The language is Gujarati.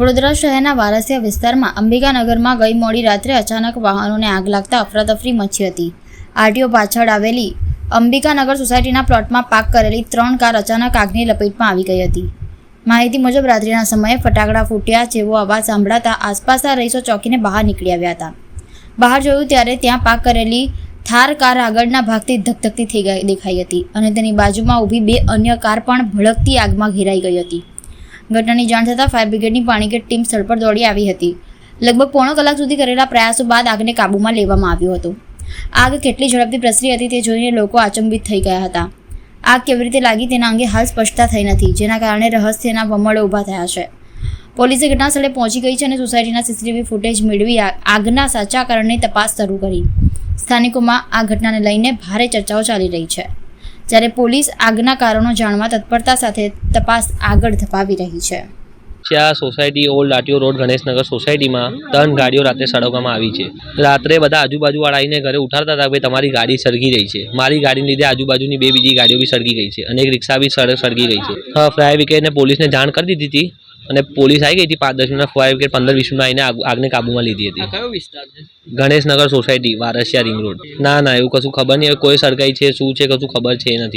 વડોદરા શહેરના વારસિયા વિસ્તારમાં અંબિકાનગરમાં ગઈ મોડી રાત્રે અચાનક વાહનોને આગ લાગતા અફરાતફરી મચી હતી. આરટીઓ પાછળ આવેલી અંબિકાનગર સોસાયટીના પ્લોટમાં પાર્ક કરેલી ત્રણ કાર અચાનક આગની લપેટમાં આવી ગઈ હતી. માહિતી મુજબ રાત્રિના સમયે ફટાકડા ફૂટ્યા જેવો અવાજ સાંભળાતા આસપાસના રહીશો ચોકીને બહાર નીકળી આવ્યા હતા. બહાર જોયું ત્યારે ત્યાં પાર્ક કરેલી થાર કાર આગળના ભાગથી ધકધકતી થઈ ગઈ, દેખાઈ હતી અને તેની બાજુમાં ઊભી બે અન્ય કાર પણ ભડકતી આગમાં ઘેરાઈ ગઈ હતી. ઘટનાની જાણ થતાં ફાયર બ્રિગેડની પાણીગેટ ટીમ સ્થળ પર દોડી આવી હતી. લગભગ પોણો કલાક સુધી કરેલા પ્રયાસો બાદ આગને કાબૂમાં લેવામાં આવ્યો હતો. આગ કેટલી ઝડપથી પ્રસરી હતી તે જોઈને લોકો આચંબિત થઈ ગયા હતા. આગ કેવી રીતે લાગી તેના અંગે હાલ સ્પષ્ટતા થઈ નથી, જેના કારણે રહસ્યના વમળો ઊભા થયા છે. પોલીસે ઘટના સ્થળે પહોંચી ગઈ છે અને સોસાયટીના સીસીટીવી ફૂટેજ મેળવી આગના સાચા કારણની તપાસ શરૂ કરી. સ્થાનિકોમાં આ ઘટનાને લઈને ભારે ચર્ચાઓ ચાલી રહી છે. જ્યારે પોલીસ આગના કારણો જાણવા તત્પરતા સાથે તપાસ આગળ ધપાવી રહી છે. આ society old RTO road, Ganeshnagar સોસાયટીમાં ત્રણ ગાડીઓ રાત્રે સળગવામાં આવી છે. રાત્રે બધા આજુબાજુવાળા આવીને ઘરે ઉઠાડતા હતા કે તમારી ગાડી સળગી રહી છે. મારી ગાડીને લીધે આજુબાજુની બે બીજી ગાડીઓ બી સળગી ગઈ છે. અને એક રિક્ષા બી સળ સળગી ગઈ છે. ફ્રાય બ્રિગેડને પોલીસને જાણ કરી દીધી હતી. અને પોલીસ આવી ગઈ હતી પાંચ દસ મિનિટ ફાયર બ્રિગેડ પંદર વીસ મિનિટ આવીને આગને કાબૂમાં લીધી હતી. કયો વિસ્તાર છે? Ganeshnagar society Varasiya ring road. ના ના એવું કશું ખબર નહીં. કોઈ સળગાઈ છે શું છે કશું ખબર છે નથી.